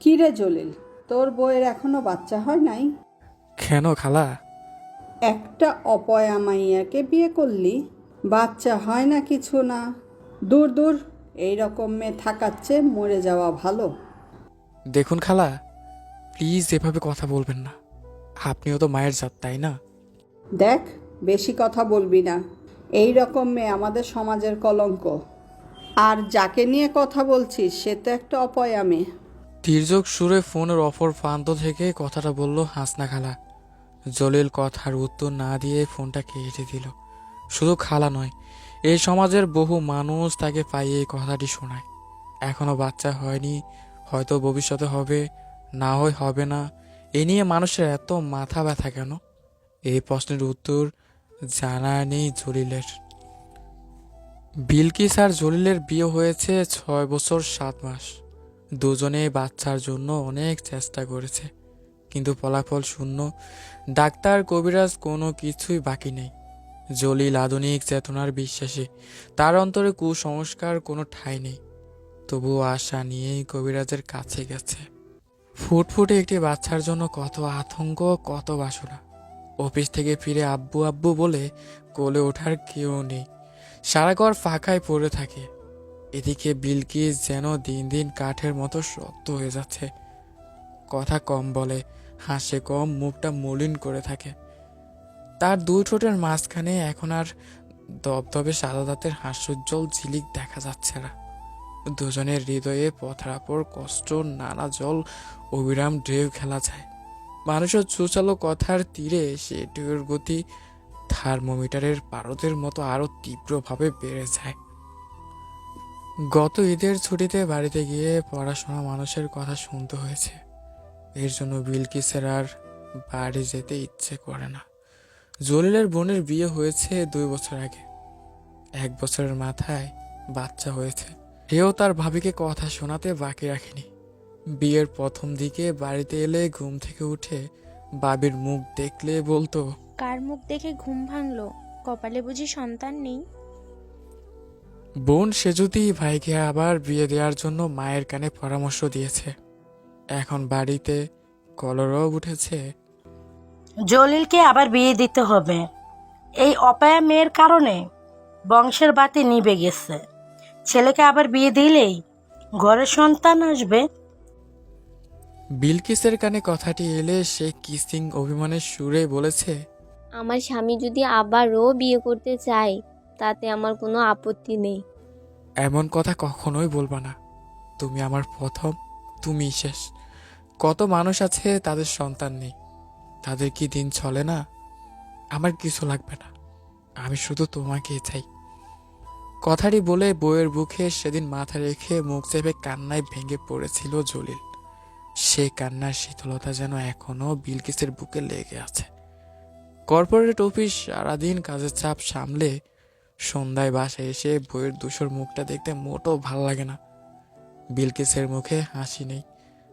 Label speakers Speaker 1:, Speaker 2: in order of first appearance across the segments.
Speaker 1: কি রে জলিল তোর বউয়ের এখনও বাচ্চা হয় নাই?
Speaker 2: কেন খালা?
Speaker 1: একটা অপয়া মাইয়াকে বিয়ে করলি? বাচ্চা হয় না কিছু না। দূর দূর এই রকম মেয়ে থাকার চেয়ে মরে যাওয়া ভালো।
Speaker 2: দেখুন খালা প্লিজ এভাবে কথা বলবেন না। আপনিও তো মায়ের জাত তাই না?
Speaker 1: দেখ বেশি কথা বলবি না। এই রকম মেয়ে আমাদের সমাজের কলঙ্ক। আর যাকে নিয়ে কথা বলছিস সে তো একটা অপয়া মেয়ে।
Speaker 2: তির্যক সুরে ফোনের অপর প্রান্ত থেকে কথাটা বলল হাসনা খালা। জলিল কথার উত্তর না দিয়ে ফোনটা কেটে দিল। শুধু খালা নয়, এই সমাজের বহু মানুষ তাকে পাইয়ে এই কথাটি শোনায়। এখনও বাচ্চা হয়নি, হয়তো ভবিষ্যতে হবে, না হয় হবে না। এ নিয়ে মানুষের এত মাথা ব্যথা কেন? এই প্রশ্নের উত্তর জানা নেই জলিলের। বিলকিস আর জলিলের বিয়ে হয়েছে ছয় বছর সাত মাস। দুজনে বাচ্চার জন্য অনেক চেষ্টা করেছে, কিন্তু ফলাফল শূন্য। ডাক্তার কবিরাজ কোনো কিছুই বাকি নেই। জলিল আধুনিক চেতনার বিশ্বাসী, তার অন্তরে কুসংস্কার কোনো ঠাঁই নেই। তবুও আশা নিয়েই কবিরাজের কাছে গেছে। ফুটফুটে একটি বাচ্চার জন্য কত আতঙ্ক, কত বাসনা। অফিস থেকে ফিরে আব্বু আব্বু বলে কোলে ওঠার কেউ নেই। সারা ঘর ফাঁকায় পড়ে থাকে। এদিকে বিলকিস যেন দিন দিন কাঠের মতো শক্ত হয়ে যাচ্ছে। কথা কম বলে, হাসে কম, মুখটা মলিন করে থাকে। তার দুই ঠোঁটের মাঝখানে এখন আর দবদবে সাদা দাঁতের হাস্যোজ্জ্বল ঝিলিক দেখা যাচ্ছে না। দুজনের হৃদয়ে পথরাপর কষ্ট, নানা জল, অবিরাম ঢেউ খেলা যায়। মানুষের চুচালো কথার তীরে সে গতি থার্মোমিটারের পারদের মতো আরও তীব্রভাবে বেড়ে যায়। গত ঈদের ছুটিতে বাড়িতে গিয়ে পড়াশোনা মানুষের কথা শুনতে হয়েছে। এর জন্য বিলকিসের আর বাড়ি যেতে ইচ্ছে করে না। জলিলের বোনের বিয়ে হয়েছে দুই বছর আগে। এক বছরের মাথায় বাচ্চা হয়েছে। হেও তার ভাবিকে কথা শোনাতে বাকি রাখেনি। বিয়ের প্রথম দিকে বাড়িতে এলে ঘুম থেকে উঠে বাবির মুখ দেখলে বলতো,
Speaker 3: কার মুখ দেখে ঘুম ভাঙলো? কপালে বুঝি সন্তান নেই?
Speaker 2: বোন সে যদি ভাইকে আবার বিয়ে দেওয়ার জন্য মায়ের কানে পরামর্শ দিয়েছে। এখন বাড়িতে কলরব উঠেছে।
Speaker 4: জলিলকে আবার বিয়ে দিতে হবে। এই অপায়া মেয়ের কারণে বংশের বাতি নিভে গেছে। ছেলেকে আবার বিয়ে দিলেই ঘরে সন্তান আসবে।
Speaker 2: বিলকিসের কানে কথাটি এলে সে কিসিং অভিমানের সুরে বলেছে
Speaker 5: আমার স্বামী যদি আবারও বিয়ে করতে চায় তাতে আমার কোনো আপত্তি নেই।
Speaker 2: এমন কথা কখনোই বলবা না। তুমি আমার প্রথম তুমি শেষ। কত মানুষ আছে তাদের সন্তান নেই। তাদের কি দিন চলে না? আমার কিছু লাগবে না। আমি শুধু তোমাকে চাই। কথাটি বলে বইয়ের বুকে সেদিন মাথা রেখে মুখ চেপে কান্নায় ভেঙে পড়েছিল জলিল। সে কান্নার শীতলতা যেন এখনও বিলকিসের বুকে লেগে আছে। কর্পোরেট অফিস সারাদিন কাজের চাপ সামলে সন্ধ্যায় বাসায় এসে বইয়ের দুশোর মুখটা দেখতে মোটেও ভালো লাগে না। বিলকিসের মুখে হাসি নেই।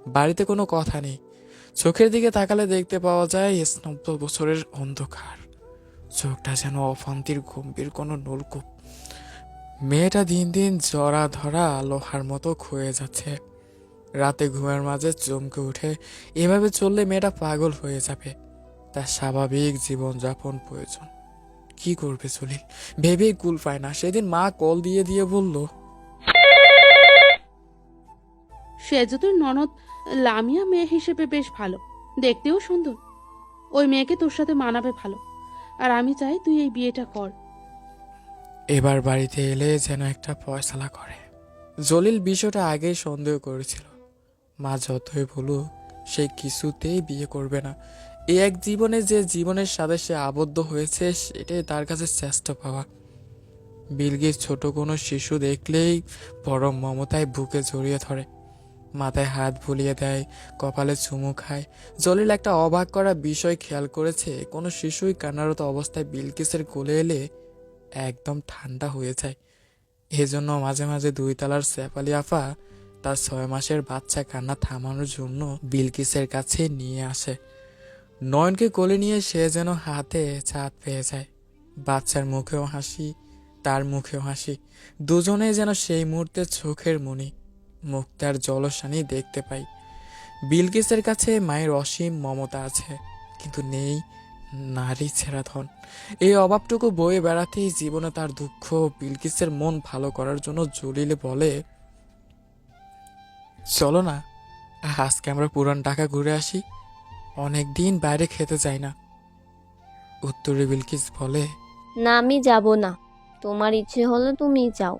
Speaker 2: বাড়িতে কোনো কথা নেই। চোখের দিকে তাকালে দেখতে পাওয়া যায় স্নব্দ বছরের অন্ধকার। চোখটা যেন অফান্তির গম্ভীর কোনো নলকূপ। মেয়েটা দিন দিন জরা ধরা লোহার মতো ক্ষয়ে যাচ্ছে। রাতে ঘুমের মাঝে চমকে উঠে এভাবে চললে মেয়েটা পাগল হয়ে যাবে। তার স্বাভাবিক জীবনযাপন প্রয়োজন। কি করবে জলিল ভেবেই কুল পায় না। সেদিন মা কল দিয়ে দিয়ে বলল
Speaker 6: সে ননদ লামিয়া মেয়ে হিসেবে বেশ ভালো। দেখতেও সুন্দর। ওই মেয়েকে তোর সাথে মানাবে ভালো। আর আমি চাই তুই এই বিয়েটা কর।
Speaker 2: এবার বাড়িতে এলে যেন একটা ফয়সালা করে। জলিল বিষয়টা আগেই সন্দেহ করেছিল। মা যতই বলুক সে কিছুতেই বিয়ে করবে না। এই এক জীবনে যে জীবনের সাথে সে আবদ্ধ হয়েছে, সেটাই তার কাছে শ্রেষ্ঠ পাওয়া। বিলগির ছোট কোনো শিশু দেখলেই পরম মমতায় বুকে জড়িয়ে ধরে। মাথায় হাত ভুলিয়ে দেয়, কপালে চুমু খায়। জলিল একটা অবাক করা বিষয় খেয়াল করেছে, কোনো শিশুই কান্নারত অবস্থায় বিলকিসের কোলে এলে একদম ঠান্ডা হয়ে যায়। এজন্য মাঝে মাঝে দুই তালার সেপালি আফা তার ছয় মাসের বাচ্চা কান্না থামানোর জন্য বিলকিসের কাছে নিয়ে আসে। নয়নকে কোলে নিয়ে সে যেন হাতে চাঁদ পেয়ে যায়। বাচ্চার মুখেও হাসি, তার মুখেও হাসি। দুজনেই যেন সেই মুহূর্তে চোখের মনি। মুক্তার জলসানি দেখতে পাই। বিলকিসের কাছে মায়ের অসীম মমতা আছে, কিন্তু নেই নারী ছেঁড়া ধন। এই অভাবটুকু বয়ে বেড়াতেই জীবনে তার দুঃখ বিলকিসের মন ভালো করার জন্য জলিলে বলে, চলো না, আজকে আমরা পুরান ঢাকা ঘুরে আসি। অনেক দিন বাইরে খেতে যাই না। উত্তরে বিলকিস বলে
Speaker 5: না আমি যাব না। তোমার ইচ্ছে হলে তুমি যাও।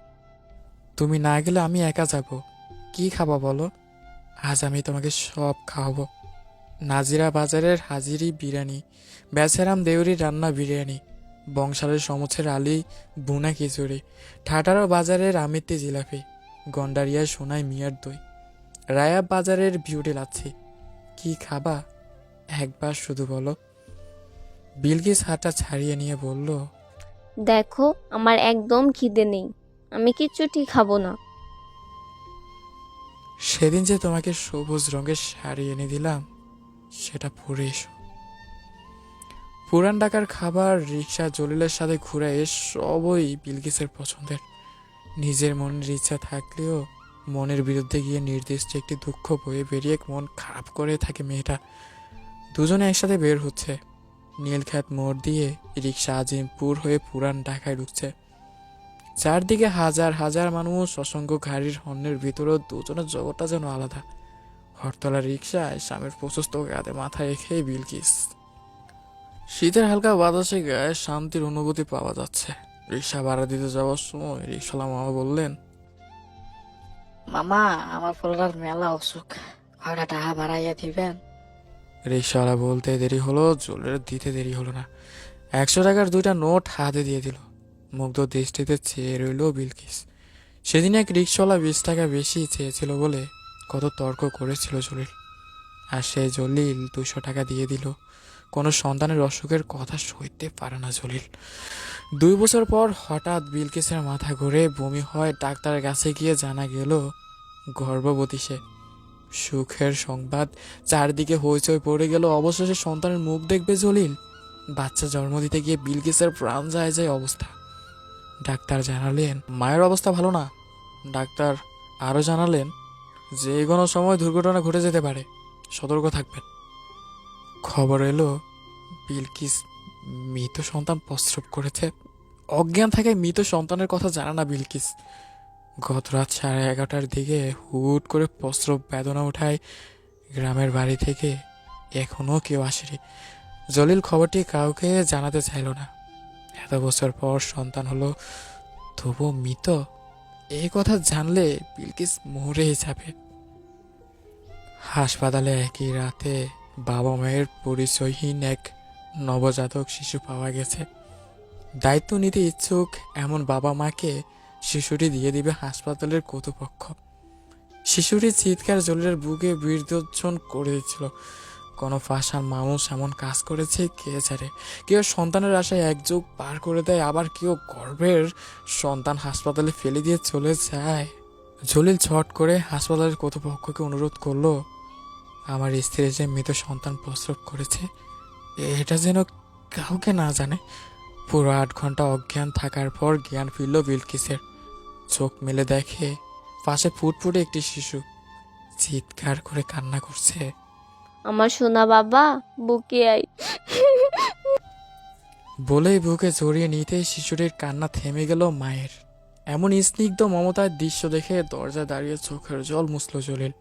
Speaker 2: তুমি না গেলে আমি একা যাব। কি খাবা বলো? আজ আমি তোমাকে সব খাওয়াবো। নাজিরা বাজারের হাজিরি বিরিয়ানি বেচারাম দেউরির রান্না বিরিয়ানি বংশালের সমুচের আলি বুনা খিচুড়ি ঠাটারো বাজারের আমিত্তি জিলাপি গন্ডারিয়া সোনাই মিয়ার দই রায়াব বাজারের বিউটি লাচ্ছি। কি খাবা? একবার শুধু বলো। বিলকিস হাতটা ছাড়িয়ে নিয়ে বলল
Speaker 5: দেখো আমার একদম খিদে নেই। আমি কিচ্ছুটি খাব না।
Speaker 2: সেদিন যে তোমাকে সবুজ রঙের শাড়ি এনে দিলাম সেটা পরে এসো। পুরান ঢাকার খাবার রিক্সা জলিলের সাথে ঘুরে সবই বিলকিসের পছন্দের। নিজের মনের ইচ্ছা থাকলেও মনের বিরুদ্ধে গিয়ে নির্দিষ্ট একটি দুঃখ বয়ে বেরিয়ে মন খারাপ করে থাকে মেয়েটা। দুজনে একসাথে বের হচ্ছে। নীলখ্যাত মোড় দিয়ে রিক্সা আজিমপুর হয়ে পুরান ঢাকায় ঢুকছে। চারদিকে হাজার হাজার মানুষ অসংখ্য গাড়ির হর্নের ভিতরেও দুজনের জগৎটা যেন আলাদা। হরতলা রিক্সায় স্বামীর প্রশস্ত গাদে মাথা রেখে বিলকিস শীতের হালকা বাতাসে গায়ে শান্তির অনুভূতি পাওয়া যাচ্ছে। রিক্সা ভাড়া দিতে যাওয়ার সময় রিক্সালা মামা বললেন,
Speaker 7: মামা, আমার পোলার মেলা অসুখ। কয়টা টাকা বাড়াইয়া দিবেন?
Speaker 2: রিক্সাওয়ালা বলতে দেরি হলো জলের দিতে দেরি হলো না। একশো টাকার দুইটা নোট হাতে দিয়ে দিল। মুগ্ধ দৃষ্টিতে চেয়ে রইল বিলকিস। সেদিন এক রিক্সাওয়ালা বিশ টাকা বেশি চেয়েছিল বলে কত তর্ক করেছিল জলিল। আর সে জলিল দুশো টাকা দিয়ে দিল। কোনো সন্তানের অসুখের কথা সইতে পারে না জলিল। দুই বছর পর হঠাৎ বিলকিসের মাথা ঘুরে বমি হয় ডাক্তারের কাছে গিয়ে জানা গেল, গর্ভবতী সে। সুখের সংবাদ চারদিকে হইচই পড়ে গেল। অবশেষে সন্তানের মুখ দেখবে জলিল। বাচ্চা জন্ম দিতে গিয়ে বিলকিসের প্রাণ যায় যায় অবস্থা। ডাক্তার জানালেন, মায়ের অবস্থা ভালো না। ডাক্তার আরও জানালেন, যে কোনো সময় দুর্ঘটনা ঘটে যেতে পারে। সতর্ক থাকবেন। খবর এলো, বিলকিস মৃত সন্তান প্রস্রব করেছে। অজ্ঞান থাকায় মৃত সন্তানের কথা জানা না বিলকিস। গত রাত সাড়ে এগারোটার দিকে হুট করে প্রস্রব বেদনা ওঠায় গ্রামের বাড়ি থেকে। এখনও কেউ আসেনি। জলিল খবরটি কাউকে জানাতে চাইল না। এত বছর পর সন্তান হলো তবু মৃত? এই কথা জানলে বিলকিস মরেই যাবে হাসপাতালে একই রাতে বাবা মায়ের পরিচয়হীন এক নবজাতক শিশু পাওয়া গেছে। দায়িত্ব নিতে ইচ্ছুক এমন বাবা মাকে শিশুটি দিয়ে দিবে হাসপাতালের কর্তৃপক্ষ। শিশুটি চিৎকার, জলের বুকে বীর্যজন করে দিচ্ছিল কোনো ফাঁসার মানুষ এমন কাজ করেছে, কে জানে? কেউ সন্তানের আশায় এক যুগ পার করে দেয়, আবার কেউ গর্ভের সন্তান হাসপাতালে ফেলে দিয়ে চলে যায়। জলিল ছট করে হাসপাতালের কর্তৃপক্ষকে অনুরোধ করল, আমার স্ত্রী যে মৃত সন্তান প্রসব করেছে, এটা যেন কাউকে না জানে। পুরো আট ঘণ্টা অজ্ঞান থাকার পর জ্ঞান ফিরল বিলকিসের। চোখ মেলে দেখে পাশে ফুটফুটে একটি শিশু চিৎকার করে কান্না করছে।
Speaker 5: আমার সোনা বাবা বুকে আই
Speaker 2: বলেই বুকে জড়িয়ে নিতে শিশুটির কান্না থেমে গেল মায়ের। এমন স্নিগ্ধ মমতার দৃশ্য দেখে দরজায় দাঁড়িয়ে চোখের জল মুছল জলিল।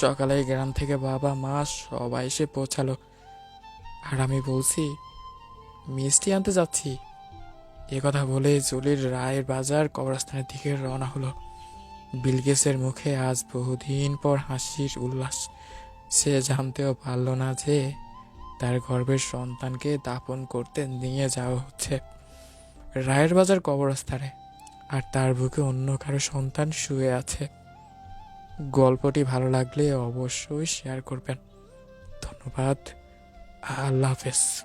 Speaker 2: সকালে গ্রাম থেকে বাবা মা সবাই এসে পৌঁছালো। আর আমি বলছি মিষ্টি আনতে যাচ্ছি? এ কথা বলে জলির রায়ের বাজার কবরস্থানের দিকে রওনা হলো। বিলগেসের মুখে আজ বহুদিন পর হাসির উল্লাস। সে জানতেও পারল না যে তার গর্ভের সন্তানকে দাপন করতে নিয়ে যাওয়া হচ্ছে। রায়ের বাজার কবরস্থানে, আর তার বুকে অন্য কারও সন্তান শুয়ে আছে। গল্পটি ভালো লাগলে অবশ্যই শেয়ার করবেন। ধন্যবাদ। আল্লাহ হাফেজ।